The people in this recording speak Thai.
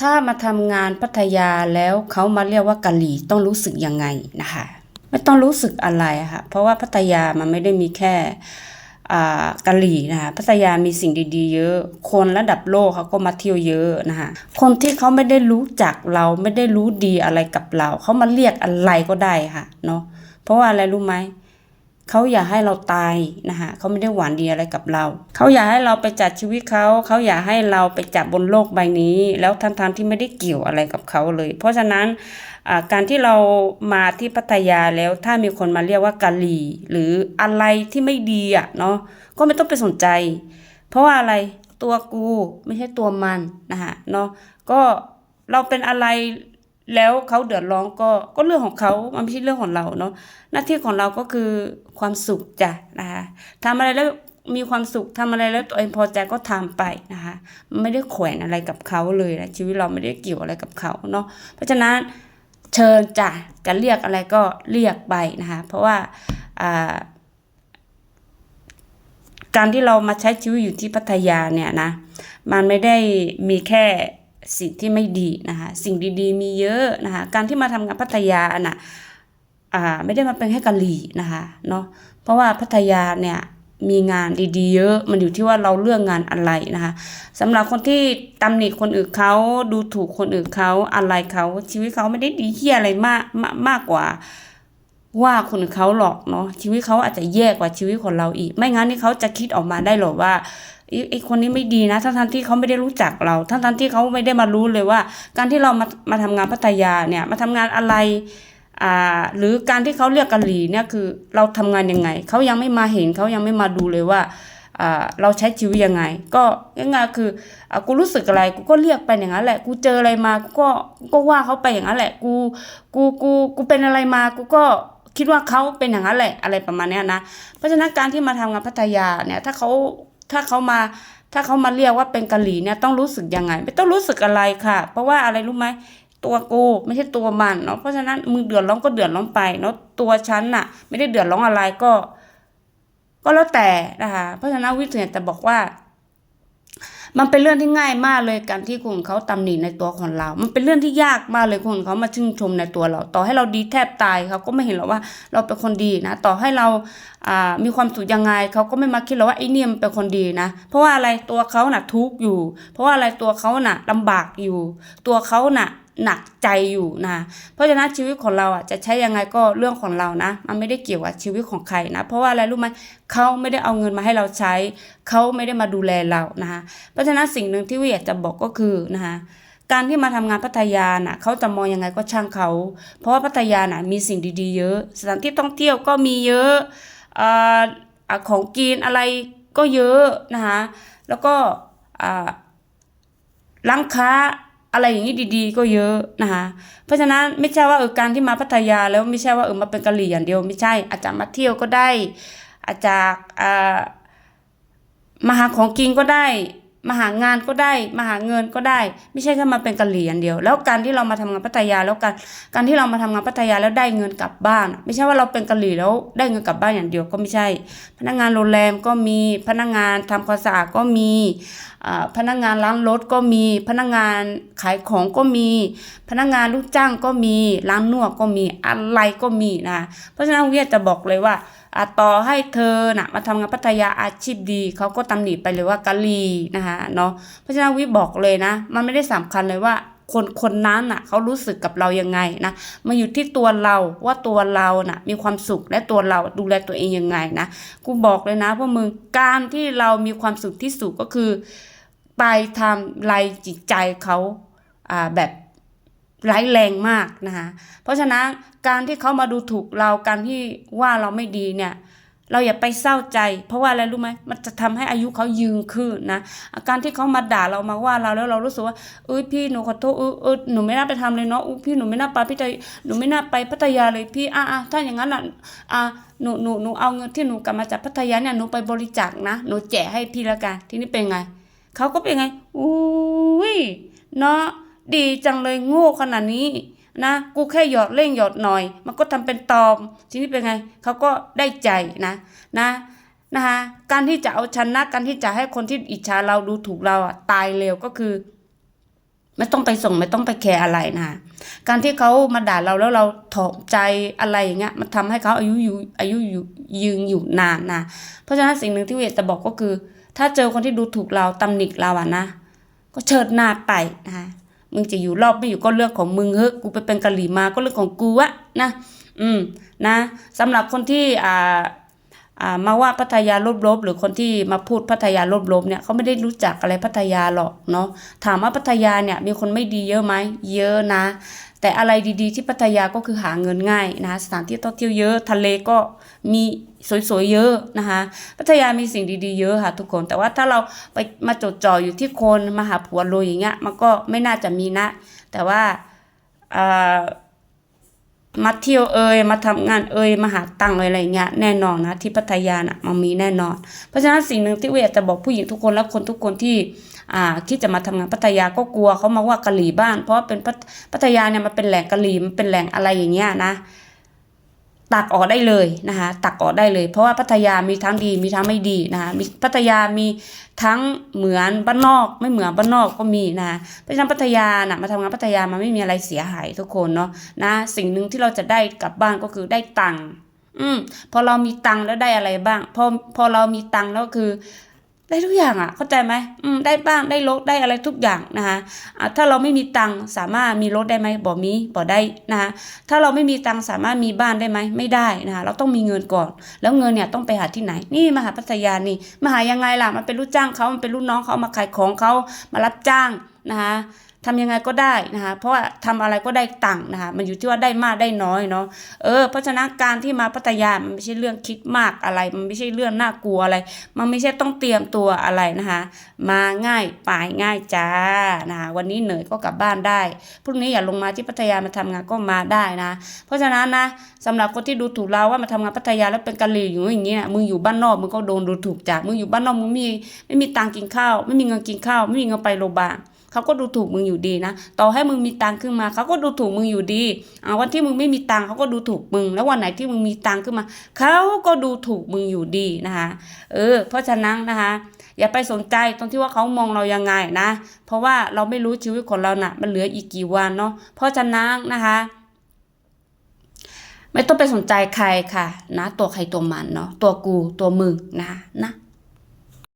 ถ้ามาทำงานพัทยาแล้วเขามาเรียกว่ากะหรี่ต้องรู้สึกยังไงนะคะ ไม่ต้องรู้สึกอะไรค่ะเพราะว่าพัทยามันไม่ได้มีแค่กะหรี่นะคะพัทยามีสิ่งดีๆ เยอะ คนระดับโลกเขาก็มาเที่ยวเยอะนะคะคนที่เขาไม่ได้รู้จักเราไม่ได้รู้ดีอะไรกับเรา เขามาเรียกอะไรก็ได้ค่ะเนาะเพราะว่าอะไรรู้ไหม เขาอยากให้เราตายนะคะเขาไม่ได้หวานดีอะไรกับเรา เขาอยากให้เราไปจัดชีวิตเขา เขาอยากให้เราไปจับบนโลกใบนี้ แล้วทั้งทที่ไม่ได้เกี่ยวอะไรกับเขาเลย เพราะฉะนั้นการที่เรามาที่พัทยาแล้วถ้ามีคนมาเรียกว่ากะหรี่หรืออะไรที่ไม่ดีอะเนาะก็ไม่ต้องไปสนใจ เพราะว่าอะไรตัวกูไม่ใช่ตัวมันนะคะเนาะก็เราเป็นอะไร แล้วเขาเดือดร้อนก็ก็เรื่องของเขามันไม่ใช่เรื่องของเราเนาะหน้าที่ของเราก็คือความสุขจ้ะนะคะทำอะไรแล้วมีความสุขทำอะไรแล้วตัวเองพอใจก็ทำไปนะคะไม่ได้แขวนอะไรกับเขาเลยนะชีวิตเราไม่ได้เกี่ยวอะไรกับเขาเนาะเพราะฉะนั้นเชิญจ้ะจะเรียกอะไรก็เรียกไปนะคะเพราะว่าอ่าการที่เรามาใช้ชีวิตอยู่ที่พัทยาเนี่ยนะมันไม่ได้มีแค่ สิ่งที่ไม่ดีนะคะสิ่งดีๆ มีเยอะนะคะการที่มาทำงานพัทยาน่ะอ่าไม่ได้มาเป็นแค่กะหรี่นะคะเนาะเพราะว่าพัทยาเนี่ยมีงานดีๆเยอะมันอยู่ที่ว่าเราเลือกงานอะไรนะคะสำหรับคนที่ตำหนิคนอื่นเขาดูถูกคนอื่นเขาอะไรเขาชีวิตเขาไม่ได้ดีเฮียอะไรมากมากมากกว่า ว่าคนเขาหรอกเนาะชีวิตเขาอาจจะแย่กว่าชีวิตของเราอีก ไม่งั้นนี่เขาจะคิดออกมาได้หรอว่าไอ้คนนี้ไม่ดีนะทั้งทันที่เขาไม่ได้รู้จักเราทั้งทันที่เขาไม่ได้มารู้เลยว่า การที่เรามามาทำงานพัทยาเนี่ยมาทำงานอะไรอ่าหรือการที่เขาเรียกกะหรี่เนี่ยคือเราทำงานยังไงเขายังไม่มาเห็นเขายังไม่มาดูเลยว่าอ่าเราใช้ชีวิตยังไง ก็ยังไงคืออ่ากูรู้สึกอะไรกูก็เรียกไปอย่างนั้นแหละ กูเจออะไรมากูก็กูก็ว่าเขาไปอย่างนั้นแหละ กูกูกูกูเป็นอะไรมากูก็ คิดว่าเขาเป็นอย่างนั้นแหละอะไรประมาณเนี้ยนะ เพราะฉะนั้นการที่มาทำงานพัทยาเนี่ยถ้าเขาถ้าเขามาถ้าเขามาเรียกว่าเป็นกะหรี่เนี่ยต้องรู้สึกยังไง ไม่ต้องรู้สึกอะไรค่ะ เพราะว่าอะไรรู้ไหมตัวกูไม่ใช่ตัวมันเนาะเพราะฉะนั้นมึงเดือดร้อนก็เดือดร้อนไปเนาะตัวฉันน่ะ ไม่ได้เดือดร้อนอะไรก็ ก็แล้วแต่นะคะเพราะฉะนั้นวิทยาจะบอกว่า มันเป็นเรื่องที่ง่ายมากเลยการที่คนเขาตำหนิในตัวของเรา มันเป็นเรื่องที่ยากมากเลยคนเขามาชื่นชมในตัวเรา ต่อให้เราดีแทบตายเขาก็ไม่เห็นหรอกว่าเราเป็นคนดีนะ ต่อให้เราอ่ามีความสุขยังไงเขาก็ไม่มาคิดหรอกว่าไอ้เนี่ยมันเป็นคนดีนะ เพราะว่าอะไรตัวเขาน่ะทุกข์อยู่ เพราะว่าอะไรตัวเขาน่ะลำบากอยู่ ตัวเขาน่ะ หนักใจอยู่นะเพราะฉะนั้นชีวิตของเราอะจะใช้ยังไงก็เรื่องของเรานะ มันไม่ได้เกี่ยวกับชีวิตของใครนะ เพราะว่าอะไรรู้ไหมเขาไม่ได้เอาเงินมาให้เราใช้ เขาไม่ได้มาดูแลเรานะคะเพราะฉะนั้นสิ่งหนึ่งที่วิอยากจะบอกก็คือนะคะการที่มาทำงานพัทยาน่ะเขาจะมองยังไงก็ช่างเขา เพราะว่าพัทยาน่ะมีสิ่งดีๆเยอะ สถานที่ท่องเที่ยวก็มีเยอะอ่าอ่าของกินอะไรก็เยอะนะคะแล้วก็อ่าร้านค้า อะไรอย่างนี้ดีๆ ก็เยอะนะคะเพราะฉะนั้นไม่ใช่ว่าเออการที่มาพัทยาแล้วไม่ใช่ว่าเออมาเป็นกะหรี่อย่างเดียว ไม่ใช่อาจจะมาเที่ยวก็ได้ อาจจะมาหาของกินก็ได้มาหางานก็ได้มาหาเงินก็ได้ ไม่ใช่แค่มาเป็นกะหรี่อย่างเดียว แล้วการที่เรามาทำงานพัทยาแล้วการการที่เรามาทำงานพัทยาแล้วได้เงินกลับบ้าน ไม่ใช่ว่าเราเป็นกะหรี่แล้วได้เงินกลับบ้านอย่างเดียวก็ไม่ใช่ พนักงานโรงแรมก็มีพนักงานทำความสะอาดก็มี พนักงานล้างรถก็มีพนักงานขายของก็มี พนักงานลูกจ้างก็มีร้านนวดก็มีอะไรก็มีนะ เพราะฉะนั้นเวียจะบอกเลยว่าต่อให้เธอนะมาทำงานพัทยาอาชีพดีเขาก็ตำหนิไปเลยว่ากะลีนะคะเนาะเพราะฉะนั้นวิบอกเลยนะ มันไม่ได้สำคัญเลยว่า คนคนนั้นน่ะเขารู้สึกกับเรายังไงนะมาอยู่ที่ตัวเราว่าตัวเราน่ะมีความสุขและตัวเราดูแลตัวเองยังไงนะกูบอกเลยนะพวกมึงการที่เรามีความสุขที่สุดก็คือ ไปทำลายจิตใจเขาอ่าแบบร้ายแรงมากนะคะเพราะฉะนั้นการที่เขามาดูถูกเราการที่ว่าเราไม่ดีเนี่ย เราอย่าไปเศร้าใจ เพราะว่าอะไรรู้ไหมมันจะทำให้อายุเขายืนขึ้นนะอาการที่เขามาด่าเรามาว่าเราแล้วเรารู้สึกว่าเอ้ยพี่หนูขอโทษเออเออหนูไม่น่าไปทำเลยเนาะพี่หนูไม่น่าไปพี่ใจหนูไม่น่าไปพัทยาเลยพี่อะอะถ้าอย่างนั้นอะอะหนูหนูหนูเอาเงินที่หนูกลับมาจากพัทยาเนี่ยหนูไปบริจาคนะหนูแจกให้พี่ละกันทีนี้เป็นไงเขาก็เป็นไงอุ้ยเนาะดีจังเลยโง่ขนาดนี้ นะ กูแค่หยอดเล่งหยอดหน่อย มันก็ทำเป็นตอมทีนี้เป็นไงเขาก็ได้ใจนะนะนะคะการที่จะเอาชนะการที่จะให้คนที่อิจฉาเราดูถูกเราอะตายเร็วก็คือ ไม่ต้องไปส่งไม่ต้องไปแคร์อะไรนะการที่เขามาด่าเราแล้วเราถอดใจอะไรอย่างเงี้ยมันทำให้เขาอายุอยู่อายุอยู่ยืนอยู่นานนะเพราะฉะนั้นสิ่งหนึ่งที่เวทจะบอกก็คือ ถ้าเจอคนที่ดูถูกเราตำหนิเราอะนะก็เชิดหน้าไปนะคะ มึงจะอยู่รอบไม่อยู่ก็เรื่องของมึงเฮ้ยกูไปเป็นกะหรี่มาก็เรื่องของกูอะนะ อืมนะสำหรับคนที่อ่าอ่ามาว่าพัทยาลบๆหรือคนที่มาพูดพัทยาลบๆเนี่ยเขาไม่ได้รู้จักอะไรพัทยาหรอกเนาะถามว่าพัทยาเนี่ยมีคนไม่ดีเยอะไหมเยอะนะ แต่อะไรดีๆ ที่พัทยาก็คือหาเงินง่ายนะคะสถานที่ท่องเที่ยวเยอะทะเลก็มีสวยๆเยอะนะคะพัทยามีสิ่งดีๆเยอะค่ะทุกคนแต่ว่าถ้าเราไปมาจดจ่ออยู่ที่คนมาหาผัวรวยอย่างเงี้ยมันก็ไม่น่าจะมีนะ แต่ว่ามาเที่ยวเอ่ยมาทำงานเอ่ยมาหาตังค์เอ่ยอะไรเงี้ยแน่นอนนะที่พัทยาน่ะมันมีแน่นอน เพราะฉะนั้นสิ่งหนึ่งที่เวทจะบอกผู้หญิงทุกคนและคนทุกคนที่ อ่าคิดจะมาทำงานพัทยาก็กลัวเขามาว่ากะหรี่บ้าน เพราะเป็นพัทยาเนี่ยมันเป็นแหล่งกะหรี่มันเป็นแหล่งอะไรอย่างเงี้ยนะ ตักออกได้เลยนะคะตักออกได้เลย เพราะว่าพัทยามีทั้งดีมีทั้งไม่ดีนะคะมีพัทยามีทั้งเหมือนบ้านนอก ไม่เหมือนบ้านนอกก็มีนะเพราะฉะนั้นพัทยาน่ะมาทำงานพัทยามันไม่มีอะไรเสียหายทุกคนเนาะนะสิ่งหนึ่งที่เราจะได้กลับบ้านก็คือได้ตังค์อืมพอเรามีตังค์แล้วได้อะไรบ้าง พอพอเรามีตังค์แล้วคือ ได้ทุกอย่างอะ เข้าใจไหมอืมได้บ้างได้รถได้อะไรทุกอย่างนะคะอะถ้าเราไม่มีตังสามารถมีรถได้ไหมบ่มีบ่ได้นะคะถ้าเราไม่มีตังสามารถมีบ้านได้ไหมไม่ได้นะคะเราต้องมีเงินก่อน แล้วเงินเนี่ยต้องไปหาที่ไหน นี่มหาพัทยานี่มหายังไงล่ะมันเป็นลูกจ้างเขามันเป็นลูกน้องเขามาขายของเขามารับจ้างนะคะ ทำยังไงก็ได้นะคะ เพราะว่าทำอะไรก็ได้ตังค์นะคะ มันอยู่ที่ว่าได้มากได้น้อยเนาะ เออ เพราะฉะนั้นการที่มาพัทยา มันไม่ใช่เรื่องคิดมากอะไร มันไม่ใช่เรื่องน่ากลัวอะไร มันไม่ใช่ต้องเตรียมตัวอะไรนะคะ มาง่ายไปง่ายจ้า นะคะ วันนี้เหนื่อยก็กลับบ้านได้ พรุ่งนี้อย่าลงมาที่พัทยามาทำงานก็มาได้นะ เพราะฉะนั้นนะสำหรับคนที่ดูถูกเราว่ามาทำงานพัทยาแล้วเป็นกะหรี่อยู่อย่างนี้นะมึงอยู่บ้านนอกมึงก็โดนดูถูกจ้ะมึงอยู่บ้านนอกมึงไม่มีไม่มีตังค์กินข้าว ไม่มีเงินกินข้าว ไม่มีเงินไปโรงพยาบาล เขาก็ดูถูกมึงอยู่ดีนะ ต่อให้มึงมีตังขึ้นมา เขาก็ดูถูกมึงอยู่ดีอ่าวันที่มึงไม่มีตังเขาก็ดูถูกมึง แล้ววันไหนที่มึงมีตังขึ้นมา เขาก็ดูถูกมึงอยู่ดีนะคะ เออ เพราะฉะนั้นนะคะ อย่าไปสนใจตรงที่ว่าเขามองเรายังไงนะ เพราะว่าเราไม่รู้ชีวิตของเรานะ่ะ มันเหลืออีกกี่วันเนาะ เพราะฉะนั้นนะคะไม่ต้องไปสนใจใครค่ะ นะ ตัวใครตัวมันเนาะตัวกูตัวมึงนะนะ